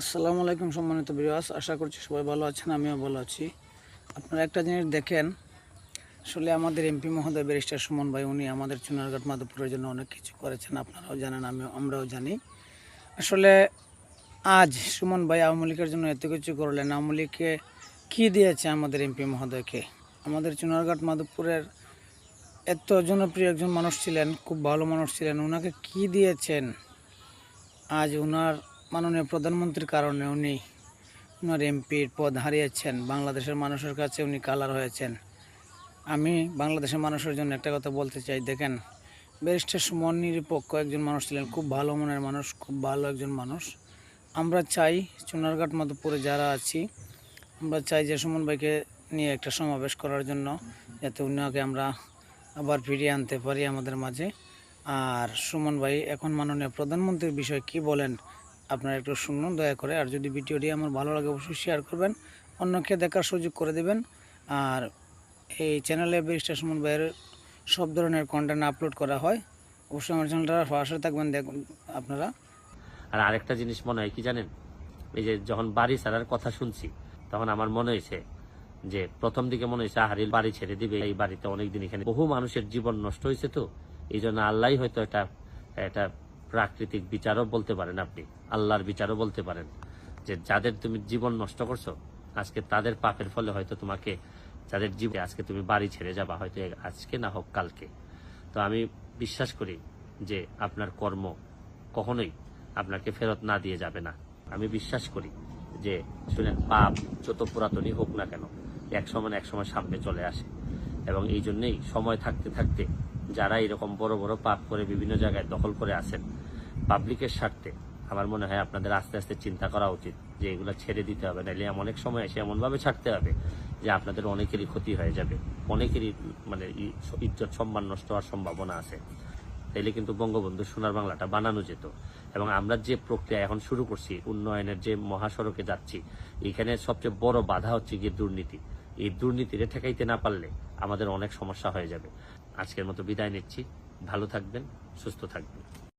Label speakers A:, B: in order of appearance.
A: আসসালামু আলাইকুম সম্মানিত বিরাস আশা করছি সবাই ভালো আছেন, আমিও ভালো আছি। আপনারা একটা জিনিস দেখেন, আসলে আমাদের এমপি মহোদয় ব্যারিস্টার সুমন ভাই, উনি আমাদের চুনারঘাট মাধবপুরের জন্য অনেক কিছু করেছেন, আপনারাও জানেন আমি আমরাও জানি। আসলে আজ সুমন ভাই আওয়ামী লীগের জন্য এত কিছু করলেন, আওয়ামী লীগকে কী দিয়েছে আমাদের এমপি মহোদয়কে? আমাদের চুনারঘাট মাধবপুরের এত জনপ্রিয় একজন মানুষ ছিলেন, খুব ভালো মানুষ ছিলেন ওনাকে কি দিয়েছেন? আজ ওনার মাননীয় প্রধানমন্ত্রীর কারণে উনি ওনার এমপির পদ হারিয়েছেন। বাংলাদেশের মানুষের কাছে উনি কালার হয়েছেন। আমি বাংলাদেশের মানুষের জন্য একটা কথা বলতে চাই। দেখেন, ব্যারিস্টার সুমন নিরপেক্ষ একজন মানুষ ছিলেন, খুব ভালো মনের মানুষ, খুব ভালো একজন মানুষ। আমরা চাই চুনারঘাট মধুপুরে যারা আছি, আমরা চাই যে সুমন ভাইকে নিয়ে একটা সমাবেশ করার জন্য, যাতে উনাকে আমরা আবার ফিরিয়ে আনতে পারি আমাদের মাঝে। আর সুমন ভাই, এখন মাননীয় প্রধানমন্ত্রীর বিষয়ে কি বলেন? আপনারা একটু শুনুন, দয়া করে। আর যদি ভিডিওটি আমার ভালো লাগে, অবশ্যই শেয়ার করবেন, অন্যকে দেখার সুযোগ করে দেবেন। আর এই চ্যানেলে ব্যারিস্টার সুমন ভাইয়ের সব ধরনের কন্টেন্ট আপলোড করা হয়। অবশ্যই আমার চ্যানেলটা পাশে থাকবেন, দেখুন আপনারা।
B: আর আরেকটা জিনিস মনে হয় কি জানেন? এই যে যখন বাড়ি ছাড়ার কথা শুনছি, তখন আমার মনে হয়েছে যে প্রথম দিকে মনে হয়েছে আহারিল বাড়ি ছেড়ে দিবে। এই বাড়িতে অনেকদিন এখানে বহু মানুষের জীবন নষ্ট হয়েছে তো। এই জন্য আল্লাহ হয়তো এটা এটা প্রাকৃতিক বিচারও বলতে পারেন আপনি, আল্লাহর বিচারও বলতে পারেন, যে যাদের তুমি জীবন নষ্ট করছ, আজকে তাদের পাপের ফলে হয়তো তোমাকে, যাদের জীবন, আজকে তুমি বাড়ি ছেড়ে যাবা, হয়তো আজকে না হোক কালকে। তো আমি বিশ্বাস করি যে আপনার কর্ম কখনোই আপনাকে ফেরত না দিয়ে যাবে না। আমি বিশ্বাস করি যে, শুনেন, পাপ যত পুরাতনই হোক না কেন, এক সময় এক সময় সামনে চলে আসে। এবং এই জন্যেই সময় থাকতে থাকতে যারা এরকম বড় বড় পাপ করে বিভিন্ন জায়গায় দখল করে আসেন পাবলিকের স্বার্থে আমার মনে হয় আপনাদের আস্তে আস্তে চিন্তা করা উচিত যে এগুলো ছেড়ে দিতে হবে। নাহলে এমন অনেক সময় এসে এমনভাবে ছাড়তে হবে যে আপনাদের অনেকেরই ক্ষতি হয়ে যাবে। অনেকেরই মানে ইজ্জত সম্মান নষ্ট হওয়ার সম্ভাবনা আছে। তাইলে কিন্তু বঙ্গবন্ধু সোনার বাংলাটা বানানো যেত। এবং আমরা যে প্রক্রিয়া এখন শুরু করছি, উন্নয়নের যে মহাসড়কে যাচ্ছি, এখানে সবচেয়ে বড় বাধা হচ্ছে গিয়ে দুর্নীতি। এই দুর্নীতিরে ঠেকাইতে না পারলে আমাদের অনেক সমস্যা হয়ে যাবে। আজকের মতো বিদায় নিচ্ছি। ভালো থাকবেন, সুস্থ থাকবেন।